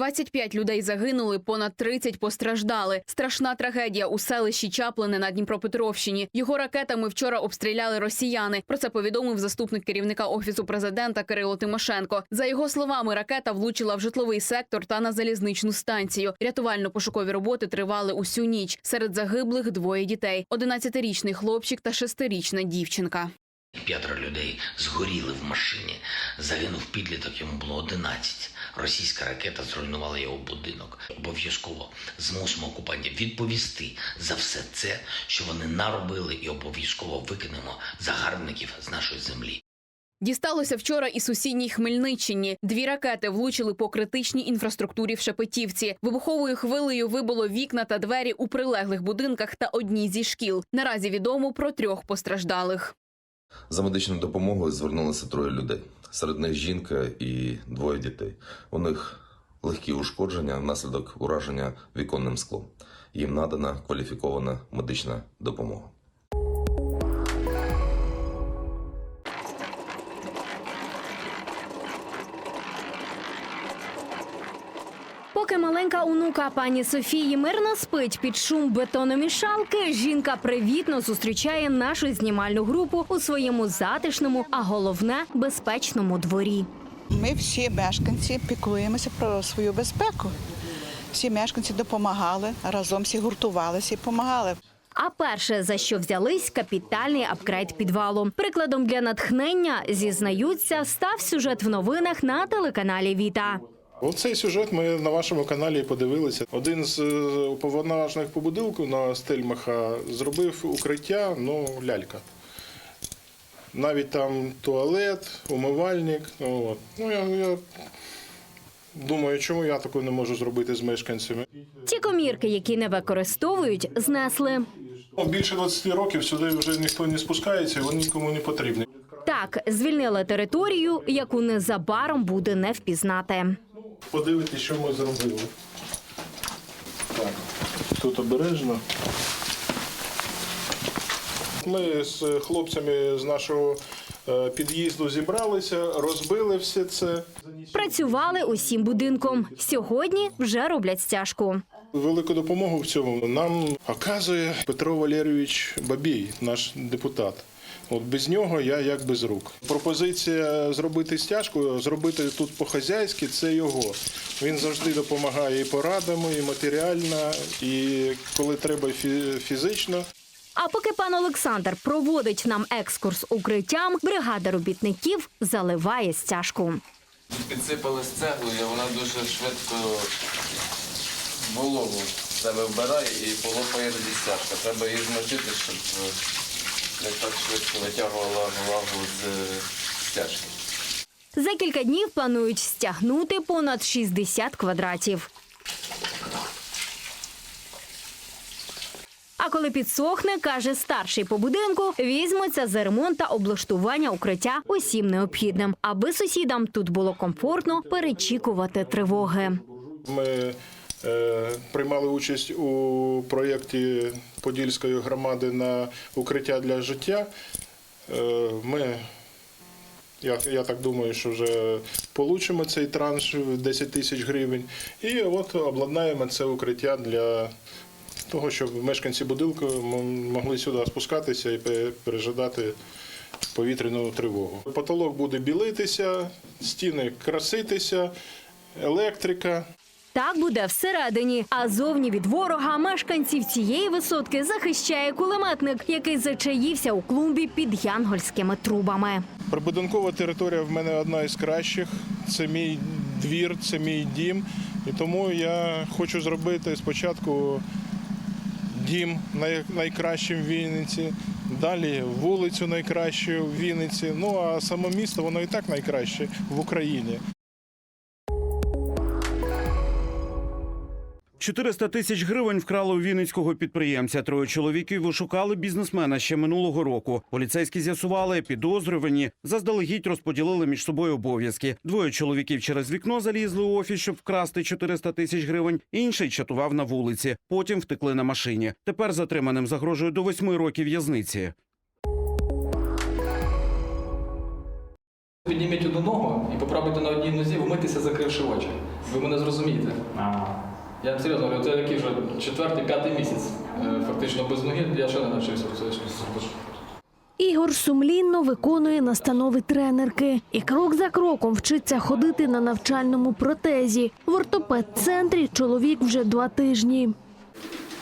25 людей загинули, понад 30 постраждали. Страшна трагедія у селищі Чаплине на Дніпропетровщині. Його ракетами вчора обстріляли росіяни. Про це повідомив заступник керівника офісу президента Кирило Тимошенко. За його словами, ракета влучила в житловий сектор та на залізничну станцію. Рятувально-пошукові роботи тривали усю ніч. Серед загиблих двоє дітей: 11-річний хлопчик та 6-річна дівчинка. П'ятеро людей згоріли в машині. Загинув підліток, йому було 11. Російська ракета зруйнувала його будинок. Обов'язково змусимо окупантів відповісти за все це, що вони наробили, і обов'язково викинемо загарбників з нашої землі. Дісталося вчора і сусідній Хмельниччині. Дві ракети влучили по критичній інфраструктурі в Шепетівці. Вибуховою хвилею вибило вікна та двері у прилеглих будинках та одній зі шкіл. Наразі відомо про трьох постраждалих. За медичною допомогою звернулися троє людей. Серед них жінка і двоє дітей. У них легкі ушкодження внаслідок ураження віконним склом. Їм надана кваліфікована медична допомога. Поки маленька онука пані Софії мирно спить під шум бетономішалки, жінка привітно зустрічає нашу знімальну групу у своєму затишному, а головне безпечному дворі. Ми всі мешканці піклуємося про свою безпеку. Всі мешканці допомагали, разом всі гуртувалися і допомагали. А перше, за що взялись, капітальний апгрейд підвалу. Прикладом для натхнення зізнаються, став сюжет в новинах на телеканалі Віта. Оцей сюжет ми на вашому каналі подивилися. Один з е, уповноважених по будинку на Стельмаха зробив укриття, ну, лялька. Навіть там туалет, умивальник. Ну, от. ну я, я думаю, чому я такого не можу зробити з мешканцями. Ті комірки, які не використовують, знесли. Ну, Більше 20 років сюди вже ніхто не спускається, вони нікому не потрібні. Так, звільнили територію, яку незабаром буде не впізнати. Подивитися, що ми зробили. Так, тут обережно. Ми з хлопцями з нашого е, під'їзду зібралися, розбили все це. Працювали усім будинком. Сьогодні вже роблять стяжку. Велику допомогу в цьому нам оказує Петро Валерійович Бабій, наш депутат. От без нього я як без рук. Пропозиція зробити стяжку, зробити тут по-хазяйськи це його. Він завжди допомагає і порадами, і матеріально, і коли треба фі- фізично. А поки пан Олександр проводить нам екскурс укриттям, бригада робітників заливає стяжку. Підсипали з цеглою, вона дуже швидко вологу себе вбирає і полопає тоді стяжка. Треба її змочити, щоб е, не так швидко витягувала влагу з е, стяжки. За кілька днів планують стягнути понад 60 квадратів. А коли підсохне, каже старший по будинку, візьметься за ремонт та облаштування укриття усім необхідним, аби сусідам тут було комфортно перечікувати тривоги. Ми приймали участь у проєкті Подільської громади на укриття для життя. Е, ми, я, я так думаю, що вже получимо цей транш в 10 тисяч гривень. І от обладнаємо це укриття для того, щоб мешканці будинку могли сюди спускатися і пережидати повітряну тривогу. Потолок буде білитися, стіни краситися, електрика. Так буде всередині, а зовні від ворога мешканців цієї висотки захищає кулеметник, який зачаївся у клумбі під янгольськими трубами. Прибудинкова територія в мене одна із кращих. Це мій двір, це мій дім. І тому я хочу зробити спочатку дім най- найкращим в Вінниці, далі вулицю найкращу в Вінниці. Ну а саме місто воно і так найкраще в Україні. 400 тисяч гривень вкрали у вінницького підприємця. Троє чоловіків вишукали бізнесмена ще минулого року. Поліцейські з'ясували, підозрювані заздалегідь розподілили між собою обов'язки. Двоє чоловіків через вікно залізли у офіс, щоб вкрасти 400 тисяч гривень. Інший чатував на вулиці. Потім втекли на машині. Тепер затриманим загрожує до восьми років в'язниці. Підніміть одну ногу і попробуйте на одній нозі вмитися, закривши очі. Ви мене зрозумієте. Я серйозно говорю, це який вже четвертий, п'ятий місяць. е, Фактично без ноги я ще не навчився зробити. Ігор сумлінно виконує настанови тренерки і крок за кроком вчиться ходити на навчальному протезі. В ортопед-центрі чоловік вже два тижні.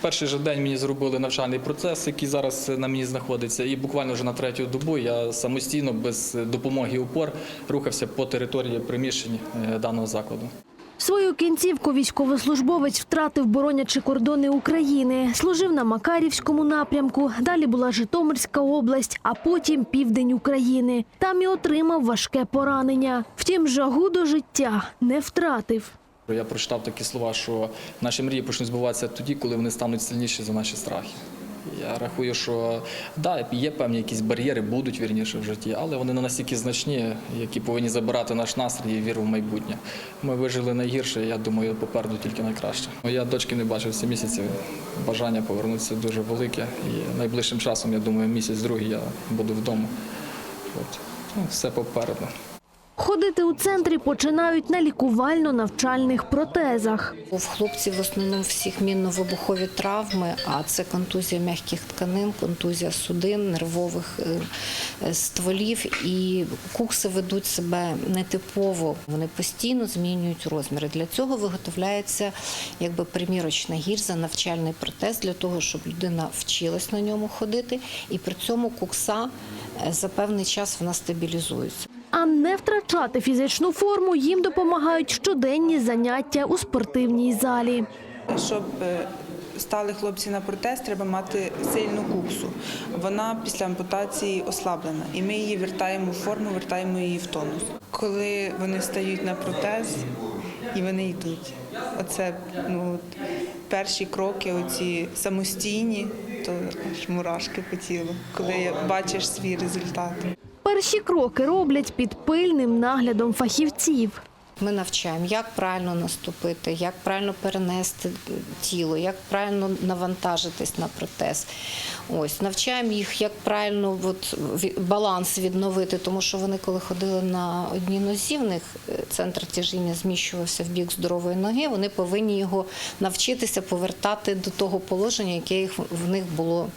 Перший же день мені зробили навчальний процес, який зараз на мені знаходиться, і буквально вже на третю добу я самостійно без допомоги упор рухався по території приміщень е, даного закладу. Свою кінцівку військовослужбовець втратив, боронячи кордони України. Служив на Макарівському напрямку. Далі була Житомирська область, а потім південь України. Там і отримав важке поранення. Втім, жагу до життя не втратив. Я прочитав такі слова, що наші мрії почнуть збуватися тоді, коли вони стануть сильніші за наші страхи. Я рахую, що да, є певні якісь бар'єри, будуть вірніше в житті, але вони не настільки значні, які повинні забирати наш настрій і віру в майбутнє. Ми вижили найгірше, я думаю, попереду тільки найкраще. Я дочки не бачив 7 місяців. Бажання повернутися дуже велике. І найближчим часом, я думаю, місяць-другий я буду вдома. От. Ну, все попереду. Ходити у центрі починають на лікувально-навчальних протезах. У хлопців в основному всіх мінно-вибухові травми, а це контузія м'яких тканин, контузія судин, нервових е, е, стволів. І кукси ведуть себе нетипово. Вони постійно змінюють розміри. Для цього виготовляється якби примірочна гірза, навчальний протез для того, щоб людина вчилась на ньому ходити, і при цьому кукса е, за певний час вона стабілізується. А не втрачати фізичну форму їм допомагають щоденні заняття у спортивній залі. Щоб е, стали хлопці на протез, треба мати сильну куксу. Вона після ампутації ослаблена, і ми її вертаємо в форму, вертаємо її в тонус. Коли вони стають на протез і вони йдуть, оце ну, перші кроки, оці самостійні, то мурашки по тілу, коли бачиш свій результат. Перші кроки роблять під пильним наглядом фахівців. Ми навчаємо, як правильно наступити, як правильно перенести тіло, як правильно навантажитись на протез. Ось навчаємо їх, як правильно от, баланс відновити, тому що вони, коли ходили на одній нозі, в них е, центр тяжіння зміщувався в бік здорової ноги. Вони повинні його навчитися повертати до того положення, яке їх в них було,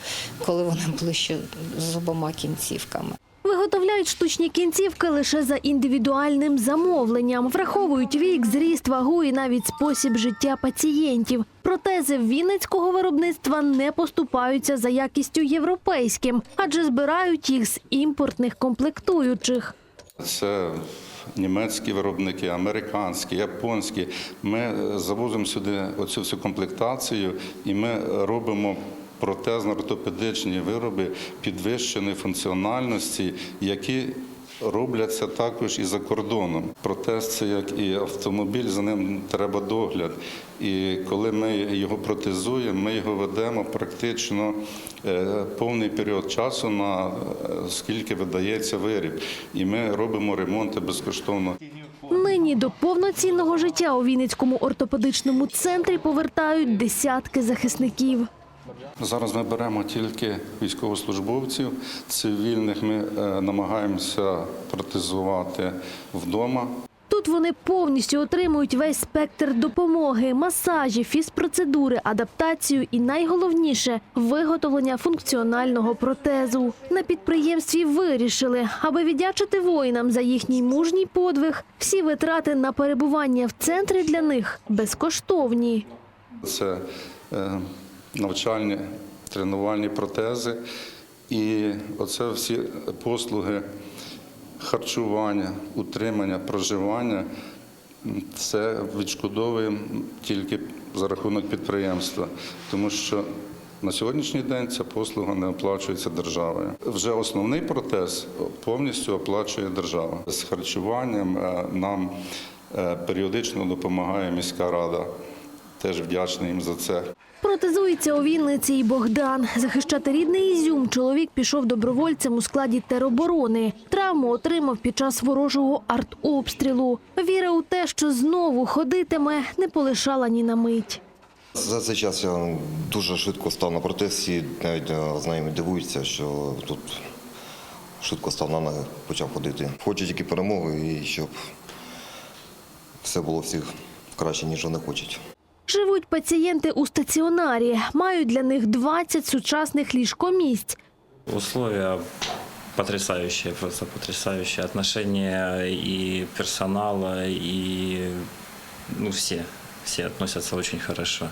коли вони були ще з обома кінцівками. Виготовляють штучні кінцівки лише за індивідуальним замовленням, враховують вік, зріст, вагу і навіть спосіб життя пацієнтів. Протези вінницького виробництва не поступаються за якістю європейським, адже збирають їх з імпортних комплектуючих. Це німецькі виробники, американські, японські. Ми е, завозимо сюди оцю всю комплектацію і ми робимо протезно-ортопедичні вироби підвищеної функціональності, які робляться також і за кордоном. Протез це як і автомобіль, за ним треба догляд. І коли ми його протезуємо, ми його ведемо практично е, повний період часу на е, скільки видається виріб. І ми робимо ремонти безкоштовно. Нині до повноцінного життя у Вінницькому ортопедичному центрі повертають десятки захисників. Зараз ми беремо тільки військовослужбовців, цивільних ми е, намагаємося протезувати вдома. Тут вони повністю отримують весь спектр допомоги, масажі, фізпроцедури, адаптацію і найголовніше виготовлення функціонального протезу. На підприємстві вирішили, аби віддячити воїнам за їхній мужній подвиг, всі витрати на перебування в центрі для них безкоштовні. Це е, навчальні тренувальні протези. І оце всі послуги харчування, утримання, проживання. Це відшкодовуємо тільки за рахунок підприємства, тому що на сьогоднішній день ця послуга не оплачується державою. Вже основний протез повністю оплачує держава. З харчуванням е, нам е, періодично допомагає міська рада. Теж вдячний їм за це. Протезується у Вінниці і Богдан. Захищати рідний Ізюм чоловік пішов добровольцем у складі тероборони. Травму отримав під час ворожого артобстрілу. Віра у те, що знову ходитиме, не полишала ні на мить. За цей час я дуже швидко став на протез і навіть е, знайомі дивуються, що тут швидко став на ноги, почав ходити. Хочу тільки перемоги і щоб все було всіх краще, ніж вони хочуть. Живуть пацієнти у стаціонарі, мають для них 20 сучасних ліжкомісць. Условия потрясающие, просто потрясающие. Отношения и персонала, и ну, все. Все относятся очень хорошо.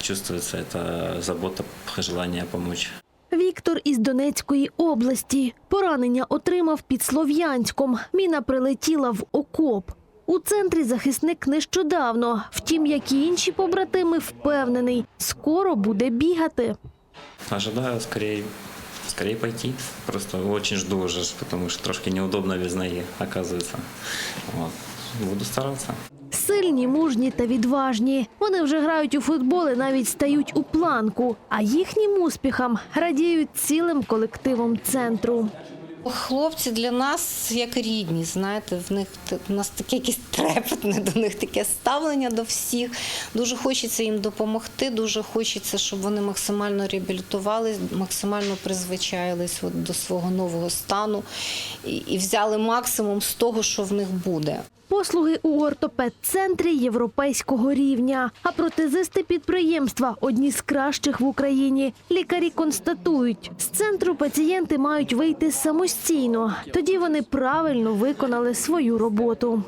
Чувствуется эта забота, желание помочь. Віктор із Донецької області. Поранення отримав під Слов'янськом. Міна прилетіла в окоп. У центрі захисник нещодавно. Втім, як і інші побратими, впевнений, скоро буде бігати. Ожидаю скорее, скорее пойти. Просто очень жду уже, потому что трошки неудобно без ноги, оказывается. Вот. Буду стараться. Сильні, мужні та відважні. Вони вже грають у футбол і навіть стають у планку. А їхнім успіхам радіють цілим колективом центру. Хлопці для нас як рідні, знаєте, в них в нас таке якесь трепетне до них таке ставлення до всіх. Дуже хочеться їм допомогти, дуже хочеться, щоб вони максимально реабілітувались, максимально призвичаїлись от до свого нового стану і, і взяли максимум з того, що в них буде. Послуги у ортопед-центрі європейського рівня. А протезисти підприємства одні з кращих в Україні. Лікарі констатують, з центру пацієнти мають вийти самостійно. Тоді вони правильно виконали свою роботу.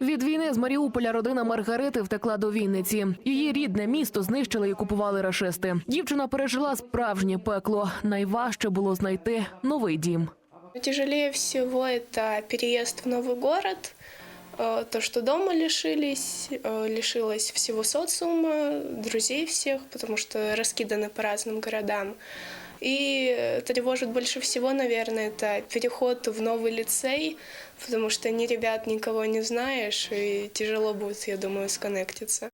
Від війни з Маріуполя родина Маргарити втекла до Вінниці. Її рідне місто знищили і купували рашисти. Дівчина пережила справжнє пекло. Найважче було знайти новий дім. Тяжелее всего это переезд в новый город, э, то, что дома лишились, э, лишилась всего социума, друзей всех, потому что раскиданы по разным городам. И э, тревожит больше всего, наверное, это переход в новый лицей, потому что ни ребят, никого не знаешь, и тяжело будет, я думаю, сконнектиться.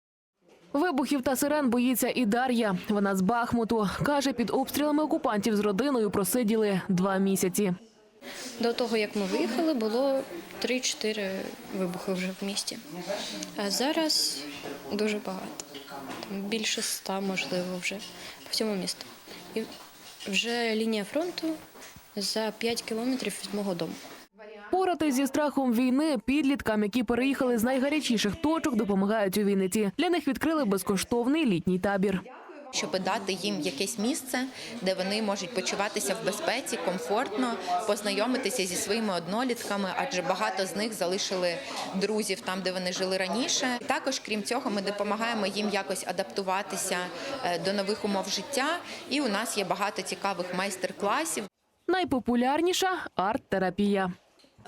Вибухів та сирен боїться і Дар'я. Вона з Бахмуту. Каже, під обстрілами окупантів з родиною просиділи два місяці. До того, як ми виїхали, було 3-4 вибухи вже в місті. А зараз дуже багато. Там більше ста, можливо, вже по всьому місту. І вже лінія фронту за 5 кілометрів від мого дому. Поратись зі страхом війни підліткам, які переїхали з найгарячіших точок, допомагають у Вінниці. Для них відкрили безкоштовний літній табір. щоб дати їм якесь місце, де вони можуть почуватися в безпеці, комфортно, познайомитися зі своїми однолітками, адже багато з них залишили друзів там, де вони жили раніше. Також, крім цього, ми допомагаємо їм якось адаптуватися е, до нових умов життя. І у нас є багато цікавих майстер-класів. Найпопулярніша арт-терапія.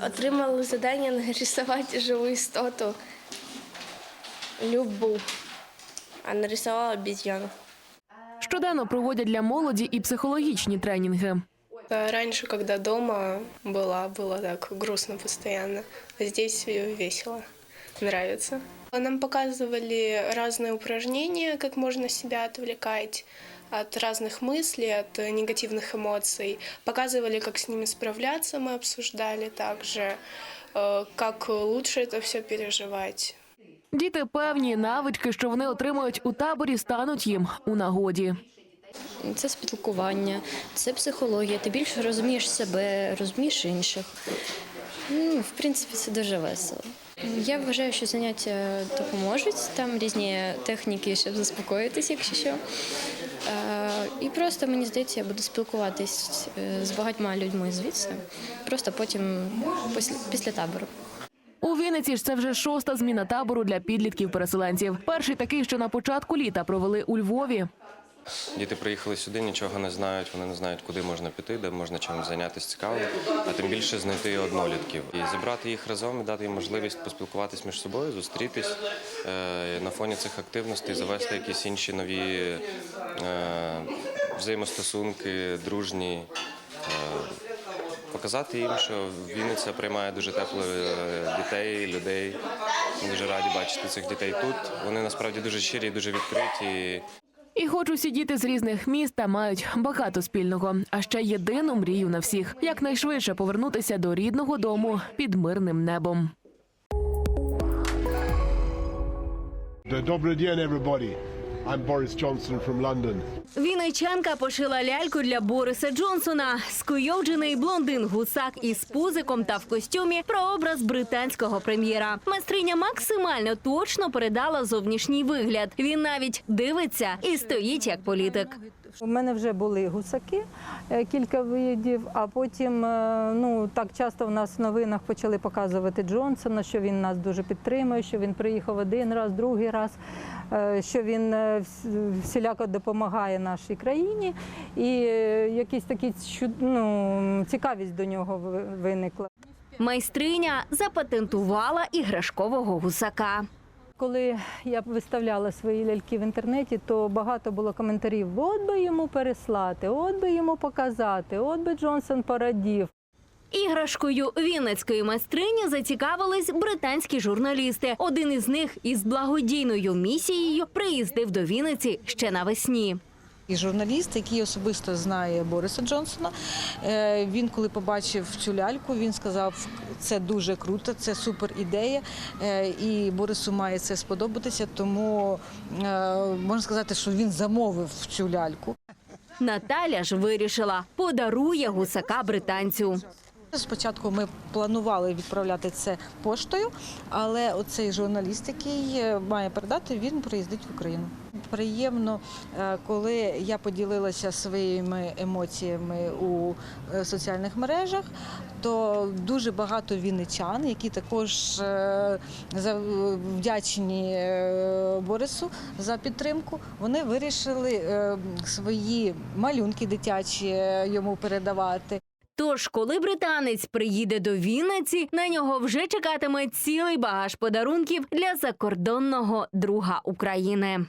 Отримали завдання нарисувати живу істоту. Любу. А нарисувала обезьяну. Щоденно проводять для молоді і психологічні тренінги. А Раньше, когда дома была, было так грустно постоянно. А здесь э, весело, нравится. Нам показывали разные упражнения, как можно себя отвлекать от разных мыслей, от э, негативных эмоций. Показывали, как с ними справляться, мы обсуждали также, э, как лучше это все переживать. Діти певні навички, що вони отримують у таборі, стануть їм у нагоді. Це спілкування, це психологія. Ти більше розумієш себе, розумієш інших. Ну, в принципі, це дуже весело. Я вважаю, що заняття допоможуть. Там різні техніки, щоб заспокоїтися, якщо що. Е, І просто мені здається, я буду спілкуватись е, з багатьма людьми звідси, просто потім після, табору. У Вінниці ж це вже шоста зміна табору для підлітків-переселенців. Перший такий, що на початку літа провели у Львові. Діти приїхали сюди, нічого не знають, вони не знають, куди можна піти, де можна чимось зайнятися цікавим, а тим більше знайти однолітків. І зібрати їх разом і дати їм можливість поспілкуватись між собою, зустрітись е, на фоні цих активностей, завести якісь інші нові е, взаємостосунки, дружні. Е, Показати їм, що Вінниця приймає дуже тепло дітей, людей. Ми дуже раді бачити цих дітей тут. Вони насправді дуже щирі, дуже відкриті. І хоч усі діти з різних міст та мають багато спільного, а ще єдину мрію на всіх якнайшвидше повернутися до рідного дому під мирним небом. Добрий день, everybody. I'm Boris Johnson from London. Вінничанка пошила ляльку для Бориса Джонсона. Скуйовджений блондин гусак із пузиком та в костюмі про образ британського прем'єра. Майстриня максимально точно передала зовнішній вигляд. Він навіть дивиться і стоїть як політик. У мене вже були гусаки, е, кілька видів, а потім е, ну так часто в нас в новинах почали показувати Джонсона, що він нас дуже підтримує, що він приїхав один раз, другий раз, е, що він всіляко допомагає нашій країні. І якісь такі ну, цікавість до нього виникла. Майстриня запатентувала іграшкового гусака. Коли я виставляла свої ляльки в інтернеті, то багато було коментарів: от би йому переслати, от би йому показати, от би Джонсон порадів. Іграшкою вінницької майстрині зацікавились британські журналісти. Один із них із благодійною місією приїздив до Вінниці ще навесні. І журналіст, який особисто знає Бориса Джонсона, е, він коли побачив цю ляльку, він сказав, це дуже круто, це супер ідея, е, і Борису має це сподобатися. Тому е, можна сказати, що він замовив цю ляльку. Наталя ж вирішила подарує гусака британцю. Спочатку ми планували відправляти це поштою, але оцей журналіст, який е, має передати, він приїздить в Україну. Приємно, е, коли я поділилася своїми емоціями у е, соціальних мережах, то дуже багато вінничан, які також вдячні Борису за підтримку, вони вирішили свої малюнки дитячі йому передавати. Тож, коли британець приїде до Вінниці, на нього вже чекатиме цілий багаж подарунків для закордонного друга України.